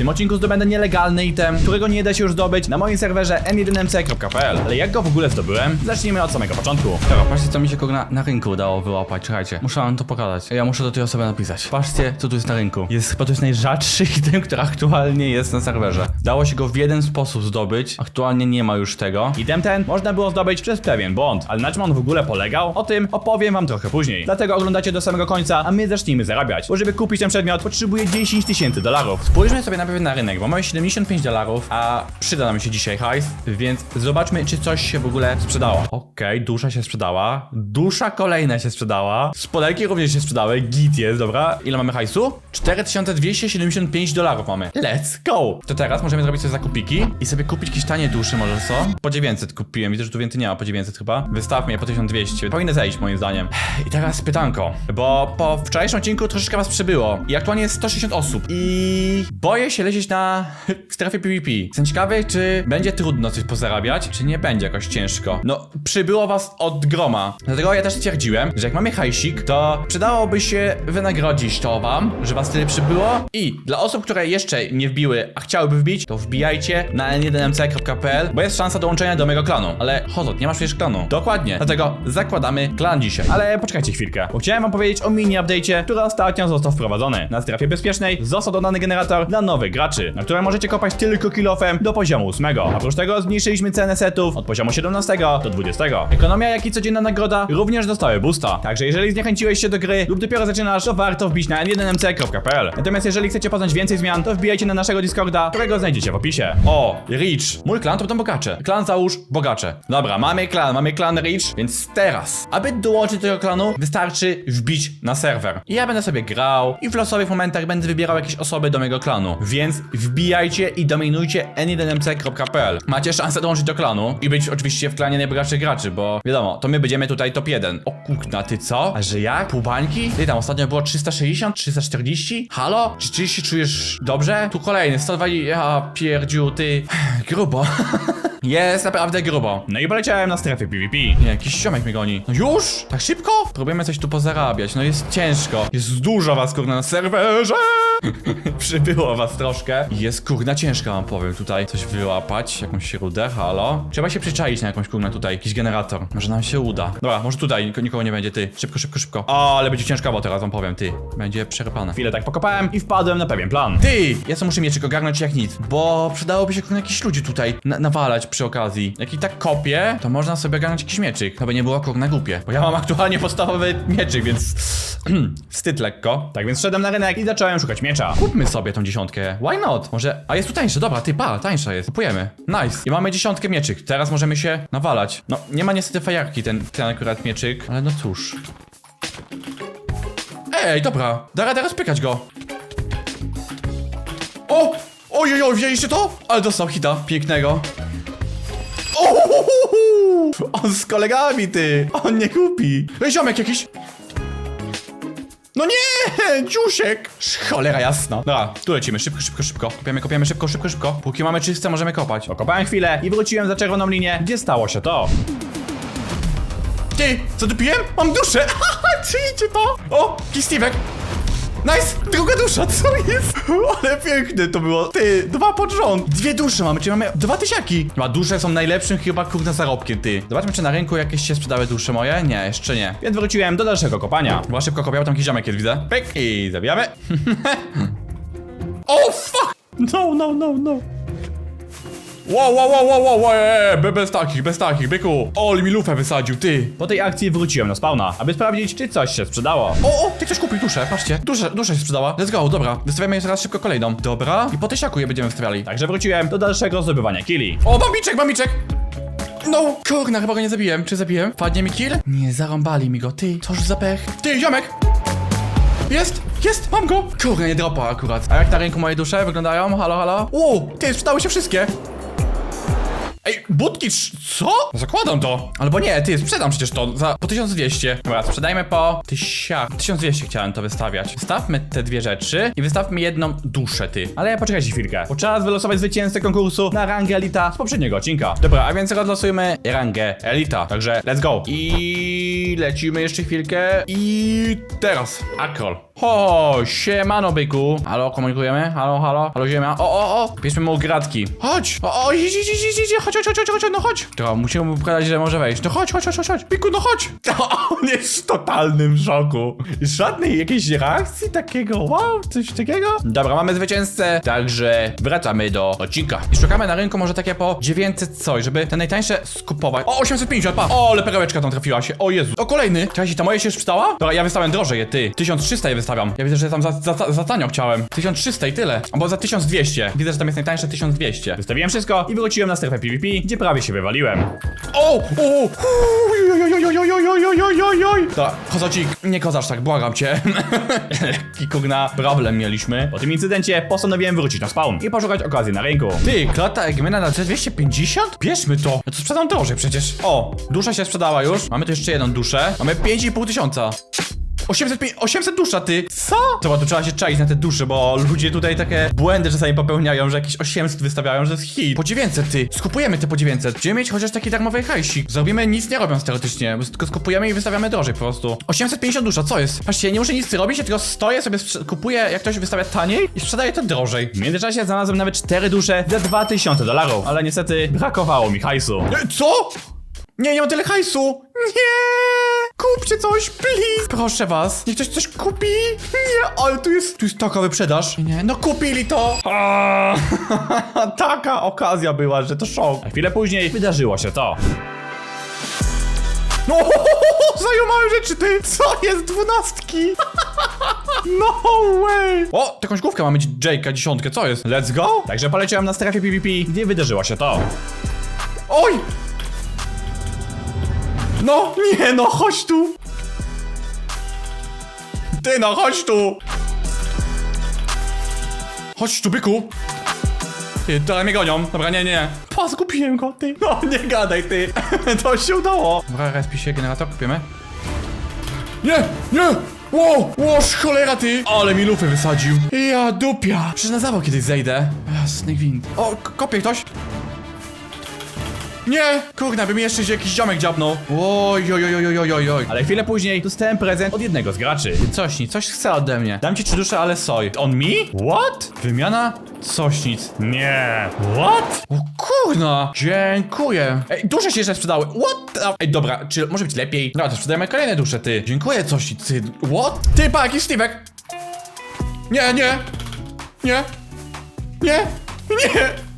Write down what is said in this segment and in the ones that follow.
tym odcinku zdobędę nielegalny item, którego nie da się już zdobyć na moim serwerze m1mc.pl. Ale jak go w ogóle zdobyłem? Zacznijmy od samego początku. Dobra, patrzcie co mi się kogo na, na rynku udało wyłapać, czekajcie. Muszę wam to pokazać. Ja muszę do tej osoby napisać. Patrzcie co tu jest na rynku. Jest chyba to jest najrzadszy item, który aktualnie jest na serwerze. Dało się go w jeden sposób zdobyć, aktualnie nie ma już tego. Item ten można było zdobyć przez pewien błąd, ale na czym on w ogóle polegał? O tym opowiem wam trochę później. Dlatego oglądacie do samego końca, a my zacznijmy zarabiać. Bo żeby kupić ten przedmiot, potrzebuję 10 tysięcy dolarów. Spójrzmy sobie najpierw na rynek, bo mamy 75 dolarów, a przyda nam się dzisiaj hajs, więc zobaczmy, czy coś się w ogóle sprzedało. Okej, dusza się sprzedała, dusza kolejna się sprzedała, spodenki również się sprzedały, git jest, dobra. Ile mamy hajsu? 4275 dolarów mamy. Let's go! To teraz możemy zrobić sobie zakupiki i sobie kupić jakieś tanie duszy może co? Po 900 kupiłem, widzę, że tu więcej nie ma, po 900 chyba. Wystawmy je po 1200, powinny zejść moim zdaniem. I teraz pytanko, bo po wczorajszym odcinku troszeczkę was przybyło i aktualnie jest 160 osób i boję się lecieć na strefie PvP. Jestem ciekawy, czy będzie trudno coś pozarabiać, czy nie będzie jakoś ciężko. No, przybyło was od groma. Dlatego ja też stwierdziłem, że jak mamy hajsik, to przydałoby się wynagrodzić to wam, że was tyle przybyło i dla osób, które jeszcze nie wbiły, a chciałyby wbić, to wbijajcie na n1mc.pl, bo jest szansa dołączenia do mojego klanu. Ale Hozot, nie masz przecież klanu. Dokładnie. Dlatego zakładamy klan dzisiaj. Ale poczekajcie chwilkę, bo chciałem wam powiedzieć o mini update'cie, który ostatnio został wprowadzony. Na strefie bezpiecznej został dodany generator dla nowych graczy, na które możecie kopać tylko kilofem do poziomu 8. Oprócz tego zmniejszyliśmy cenę setów od poziomu 17 do 20. Ekonomia, jak i codzienna nagroda również dostały boosta. Także jeżeli zniechęciłeś się do gry lub dopiero zaczynasz, to warto wbić na n1mc.pl. Natomiast jeżeli chcecie poznać więcej zmian, to wbijajcie na naszego Discorda, którego znajdziecie w opisie. O, Reach. Mój klan to będą bogacze. Klan załóż, bogacze. Dobra, mamy klan, mamy klan Reach, więc teraz, aby dołączyć do tego klanu, wystarczy wbić na serwer. I ja będę sobie grał i w losowych momentach będę wybierał jakieś osoby do mojego klanu. Więc wbijajcie i dominujcie n1mc.pl. Macie szansę dołączyć do klanu i być oczywiście w klanie najbogatszych graczy, bo wiadomo, to my będziemy tutaj top 1. O kurna, ty co? A że jak? Pół bańki? Ty tam ostatnio było 360, 340? Halo? Się czujesz dobrze? Tu kolejny, 120, ja pierdziu, ty... Grubo. Jest naprawdę grubo. No i poleciałem na strefę PvP. Nie, jakiś siomek mnie goni. No już? Tak szybko? Próbujemy coś tu pozarabiać. No jest ciężko. Jest dużo was, kurna, na serwerze. Przybyło was troszkę. Jest kurna ciężko, wam powiem tutaj. Coś wyłapać, jakąś rudę, halo. Trzeba się przyczaić na jakąś kurna tutaj, jakiś generator. Może nam się uda. Dobra, może tutaj niko- nikogo nie będzie, ty. Szybko, szybko, szybko. O, ale będzie ciężko, bo teraz wam powiem, ty. Będzie przerpane. Chwilę tak pokopałem i wpadłem na pewien plan. Ty! Ja sobie muszę mieczyk ogarnąć jak nic, bo przydałoby się kurna jakichś ludzi tutaj na nawalać przy okazji. Jak i tak kopię, to można sobie ogarnąć jakiś mieczyk. To by nie było kurna głupie. Bo ja mam aktualnie podstawowy mieczyk, więc wstyd lekko. Tak więc szedłem na rynek i zacząłem szukać miecza. Kupmy sobie tą dziesiątkę. Why not? Może. A jest tu tańsze, dobra, ty pa, tańsza jest. Kupujemy. Nice. I mamy dziesiątkę mieczyk. Teraz możemy się nawalać. No, nie ma niestety fajarki ten, ten akurat mieczyk, ale no cóż. Ej, dobra. Da radę rozpykać go. O! Ojej, widzieliście to? Ale dostał hita pięknego. Ohohoho! On z kolegami, ty! On nie kupi! Ej, ziomek jakiś! No nie! Dziusiek! Cholera jasna. Dobra, tu lecimy, szybko, szybko, szybko. Kopiemy, kopiemy, szybko, szybko, szybko. Póki mamy czyste, możemy kopać. Okopałem chwilę i wróciłem za czerwoną linię, gdzie stało się to. Ty, co tu piłem? Mam duszę! Czyjcie to? O, Kistiwek! Nice! Druga dusza, co jest? Ale piękne to było. Ty, dwa pod rząd. Dwie dusze mamy, czyli mamy dwa tysiaki. Chyba dusze są najlepszym chyba kurde zarobkiem, ty. Zobaczmy, czy na rynku jakieś się sprzedały dusze moje. Nie, jeszcze nie. Więc wróciłem do dalszego kopania. Była szybko kopiał, tam jakiś ziomek jest, widzę. Pyk i zabijamy. o, fuck! No, no, no, no. Wow, wow, wow, wow, wow, wow, eee, be- bez takich, bez takich, byku. Ol mi lufę wysadził, ty. Po tej akcji wróciłem na spawna, aby sprawdzić, czy coś się sprzedało. O, o, ty ktoś kupił duszę, patrzcie. Duszę, dusza się sprzedała. Let's go, dobra. Wystawiamy je teraz szybko kolejną. Dobra. I po tysiaku je będziemy wystawiali. Także wróciłem do dalszego zdobywania killi. O, bambiczek, bambiczek! No, kurna, chyba go nie zabiłem. Czy zabiłem? Padnie mi kill? Nie, zarąbali mi go, ty. Coż za pech. Ty, ziomek! Jest! Jest! Mam go! Kurna, nie dropa akurat. A jak na rynku moje dusze wyglądają? Halo, halo? O, ty, sprzedały się wszystkie! Ej, budki, co? Zakładam to. Albo nie, ty, sprzedam przecież to za po 1200. Dobra, sprzedajmy po tysiach. 1200 chciałem to wystawiać. Wystawmy te dwie rzeczy i wystawmy jedną duszę, ty. Ale poczekajcie chwilkę, bo czas wylosować zwycięzcę konkursu na rangę Elita z poprzedniego odcinka. Dobra, a więc rozlosujmy rangę Elita. Także let's go. I lecimy jeszcze chwilkę. I teraz. Akrol. O, siemano byku. Halo, komunikujemy? Halo, halo, halo ziemia. O, o, o, bierzmy mu gratki. Chodź, o, o, idź, idź, idź, idź, idź, chodź, chodź, chodź, chodź, no chodź. To musimy mu pokazać, że może wejść. No chodź, chodź, chodź, chodź, chodź. Byku, no chodź. On jest w totalnym szoku. Żadnej jakiejś reakcji takiego, wow, coś takiego. Dobra, mamy zwycięzcę, także wracamy do odcinka. I szukamy na rynku może takie po 900 coś, żeby te najtańsze skupować. O, 850, pa. O, ale perełeczka tam trafiła się. O Jezu. O, kolejny. Cześć, to moje się już przystała? Dobra, ja wystawiam drożej ty. 1300 je ja widzę, że tam za, za, za tanio chciałem. 1300 i tyle. Albo za 1200. Widzę, że tam jest najtańsze 1200. Wystawiłem wszystko i wróciłem na strefę PvP, gdzie prawie się wywaliłem. O! O! To, kozacik, nie kozasz tak, błagam cię. Lekki kurna problem mieliśmy. Po tym incydencie postanowiłem wrócić na spawn i poszukać okazji na rynku. Ty, klata Egmena na 250? Bierzmy to. Ja to sprzedam drożej przecież. O, dusza się sprzedała już. Mamy tu jeszcze jedną duszę. Mamy 5,5 tysiąca. 800, pi- 800 dusza, ty! Co? To tu trzeba się czaić na te dusze, bo ludzie tutaj takie błędy czasami popełniają, że jakieś 800 wystawiają, że jest hit. Po 900, ty! Skupujemy te po 900. Będziemy mieć chociaż taki darmowy hajsik. Zrobimy nic nie robiąc teoretycznie, tylko skupujemy i wystawiamy drożej po prostu. 850 dusza, co jest? Patrzcie, ja nie muszę nic robić, ja tylko stoję sobie, kupuję, jak ktoś wystawia taniej i sprzedaję to drożej. W międzyczasie znalazłem nawet 4 dusze za 2000 dolarów, ale niestety brakowało mi hajsu. Nie, Co? Nie, nie mam tyle hajsu! Nie! Kupcie coś, please! Proszę was, niech ktoś coś kupi! Nie, ale tu jest, tu jest taka wyprzedaż. Nie, no kupili to! Taka okazja była, że to szok. A chwilę później wydarzyło się to. No, zajumałem rzeczy, ty! Co jest dwunastki? No way! O, jakąś główkę mamy Jake'a dziesiątkę, co jest? Let's go! Także poleciałem na strefie PvP, gdzie wydarzyło się to. Oj! No, nie no, chodź tu! Ty no, chodź tu! Chodź tu, byku! Ty, teraz mnie gonią. Dobra, nie, nie. Pa, zgubiłem go, ty. No, nie gadaj, ty. to się udało. Dobra, respi się generator, kupiemy. Nie, nie! Ło, łoż, cholera ty! Ale mi lufy wysadził. Ja dupia. Przecież na zawał kiedyś zejdę. Jasny gwint. O, kopie ktoś. Nie! Kurna, by mi jeszcze się jakiś ziomek dziabnął. Oj, oj, oj, oj, oj, oj, oj. Ale chwilę później dostałem prezent od jednego z graczy. Coś nic, coś chce ode mnie. Dam ci trzy dusze, ale soj. On mi? What? Wymiana? Coś nic. Nie. What? O kurna! Dziękuję. Ej, dusze się jeszcze sprzedały. What? the- Ej, dobra, czy może być lepiej? No, to sprzedajemy kolejne dusze, ty. Dziękuję, coś nic, ty. What? Ty, pa, jakiś Steve'ek. Nie, nie. Nie. Nie. Nie.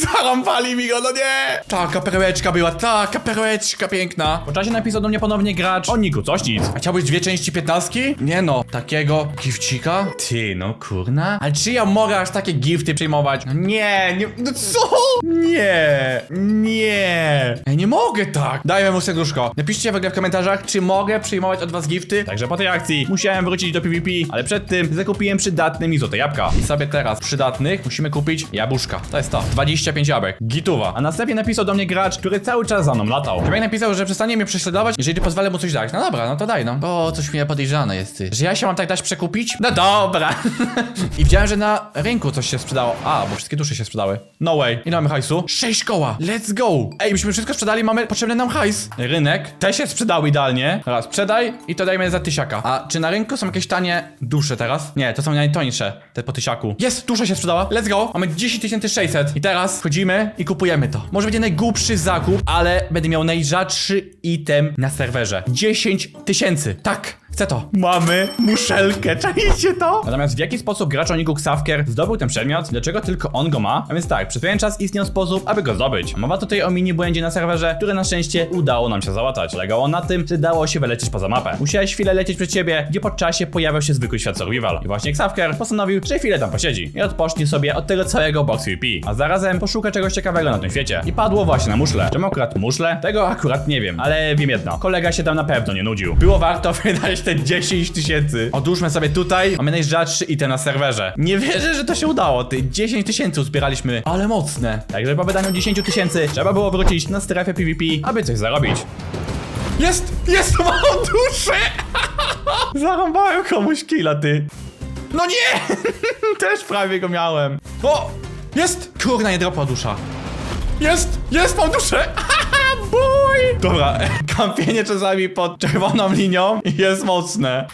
Zarąbali mi go, no nie! Taka perełeczka była, taka perełeczka piękna. Po czasie napisał do mnie ponownie gracz o Niku, coś nic. A chciałbyś dwie części piętnastki? Nie no, takiego gifcika? Ty, no kurna. Ale czy ja mogę aż takie gifty przyjmować? No nie, nie, no co? Nie, nie. Ja nie mogę tak. Dajmy mu serduszko. Napiszcie w ogóle w komentarzach, czy mogę przyjmować od was gifty. Także po tej akcji musiałem wrócić do PvP, ale przed tym zakupiłem przydatne mi złote jabłka. I sobie teraz przydatnych musimy kupić jabłuszka. To jest to. 25 jabłek. Gituwa. A następnie napisał do mnie gracz, który cały czas za mną latał. Ziomek napisał, że przestanie mnie prześladować, jeżeli pozwolę mu coś dać. No dobra, no to daj no. Bo coś mnie podejrzane jest ty. Że ja się mam tak dać przekupić? No dobra. I widziałem, że na rynku coś się sprzedało. A, bo wszystkie dusze się sprzedały. No way. Ile mamy hajsu? 6 koła. Let's go. Ej, myśmy wszystko sprzedali, mamy potrzebny nam hajs. Rynek. Te się sprzedały idealnie. Teraz sprzedaj i to dajmy za tysiaka. A czy na rynku są jakieś tanie dusze teraz? Nie, to są najtańsze. Te po tysiaku. Jest, dusza się sprzedała. Let's go. Mamy 10 600. I teraz wchodzimy i kupujemy to. Może będzie najgłupszy zakup, ale będę miał najrzadszy item na serwerze. 10 tysięcy. Tak. Chcę to. Mamy muszelkę, czajcie to? Natomiast w jaki sposób gracz o niku Xavker zdobył ten przedmiot? Dlaczego tylko on go ma? A więc tak, przez pewien czas istniał sposób, aby go zdobyć. Mowa tutaj o mini błędzie na serwerze, który na szczęście udało nam się załatać. Polegało na tym, że dało się wylecieć poza mapę. Musiałeś chwilę lecieć przed ciebie, gdzie po czasie pojawiał się zwykły świat survival. I właśnie Xavker postanowił, że chwilę tam posiedzi i odpocznie sobie od tego całego box PvP. A zarazem poszuka czegoś ciekawego na tym świecie. I padło właśnie na muszle. Czemu akurat muszle? Tego akurat nie wiem, ale wiem jedno. Kolega się tam na pewno nie nudził. Było warto wydać te 10 tysięcy. Odłóżmy sobie tutaj, mamy najrzadszy item na serwerze. Nie wierzę, że to się udało, ty. 10 tysięcy uzbieraliśmy, ale mocne. Także po wydaniu 10 tysięcy trzeba było wrócić na strefę PvP, aby coś zarobić. Jest! Jest! Mam duszę! Zarąbałem komuś killa, ty. No nie! Też prawie go miałem. O! Jest! Kurna, nie dropła dusza. Jest! Jest! Mam duszę! Dobra, kampienie czasami pod czerwoną linią jest mocne.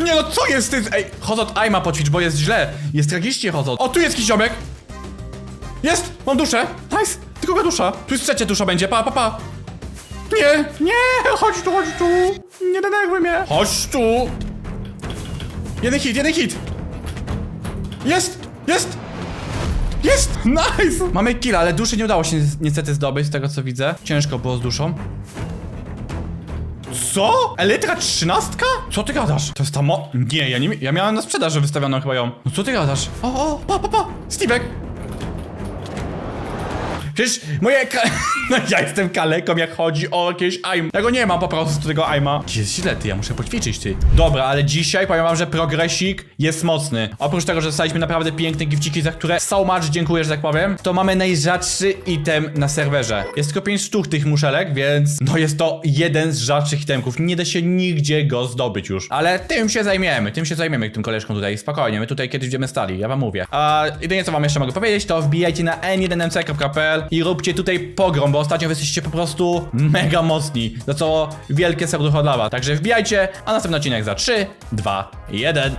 Nie no, co jest ty? Ej, Hozot Aima poćwicz, bo jest źle. Jest tragicznie Hozot. O, tu jest jakiś ziomek. Jest! Mam duszę! Nice! Tylko dusza. Tu jest trzecia dusza będzie, pa, pa, pa. Nie, nie, chodź tu, chodź tu. Nie denerwuj mnie. Chodź tu. Jeden hit, jeden hit. Jest, jest. Jest! Nice! Mamy kill, ale duszy nie udało się ni- niestety zdobyć, z tego co widzę. Ciężko było z duszą. Co? Elytra trzynastka? Co ty gadasz? To jest ta mo... Nie, ja nie... Ja miałem na sprzedaż wystawioną chyba ją. No co ty gadasz? O, o, pa, pa, pa! Steve'ek! Przecież moje. No ja jestem kaleką jak chodzi o jakieś aim. Ja go nie mam po prostu tego aima. Jest źle ty, ja muszę poćwiczyć ty. Dobra, ale dzisiaj powiem wam, że progresik jest mocny. Oprócz tego, że dostaliśmy naprawdę piękne gifciki, za które so much dziękuję, że tak powiem, to mamy najrzadszy item na serwerze. Jest tylko 5 sztuk tych muszelek, więc no jest to jeden z rzadszych itemków. Nie da się nigdzie go zdobyć już. Ale tym się zajmiemy, tym się zajmiemy, tym koleżką tutaj. Spokojnie, my tutaj kiedyś będziemy stali, ja wam mówię. A jedynie co wam jeszcze mogę powiedzieć, to wbijajcie na n1mc.pl i róbcie tutaj pogrom, bo ostatnio jesteście po prostu mega mocni. Za co wielkie serducho dla was. Także wbijajcie, a następny odcinek za 3, 2, 1.